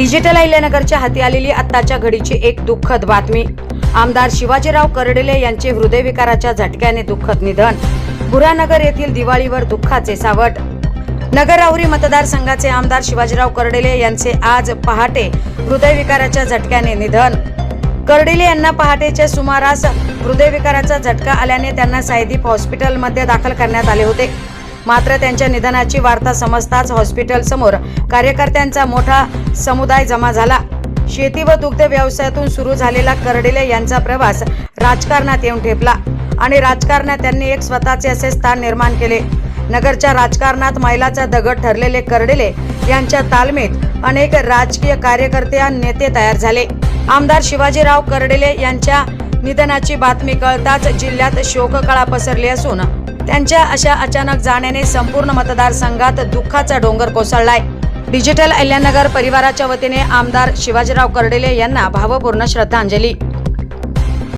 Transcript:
Digital अहिल्यानगरच्या हाती आलेली आत्ताच्या घडीची एक दुःखद बातमी. आमदार शिवाजीराव कर्डिले यांचे हृदयविकाराच्या झटक्याने दुःखद निधन. गुरानगर येथील दिवाळीवर दुःखाचे सावट. नगरावरी मतदारसंघाचे आमदार शिवाजीराव कर्डिले यांचे आज पहाटे हृदयविकाराच्या झटक्याने निधन. कर्डिले यांना पहाटेच्या सुमारास हृदयविकाराचा झटका आल्याने त्यांना सायदीप हॉस्पिटलमध्ये दाखल करण्यात आले होते. मात्र त्यांच्या निधनाची वार्ता समजताच हॉस्पिटल समोर कार्यकर्त्यांचा मोठा समुदाय जमा झाला. शेती व दुग्ध व्यवसायातून सुरू झालेला कर्डिले यांचा प्रवास राजकारणात येऊन ठेपला आणि राजकारणात त्यांनी एक स्वतःचे असे स्थान निर्माण केले. नगरच्या राजकारणात मैलाचा दगड ठरलेले कर्डिले यांच्या तालमीत अनेक राजकीय कार्यकर्ते आणि नेते तयार झाले. आमदार शिवाजीराव कर्डिले यांच्या निधनाची बातमी कळताच जिल्ह्यात शोककळा पसरली असून त्यांच्या अशा अचानक जाण्याने संपूर्ण मतदारसंघात दुःखाचा डोंगर कोसळलाय. डिजिटल अहिल्यानगर परिवाराच्या वतीने आमदार शिवाजीराव कर्डिले यांना भावपूर्ण श्रद्धांजली.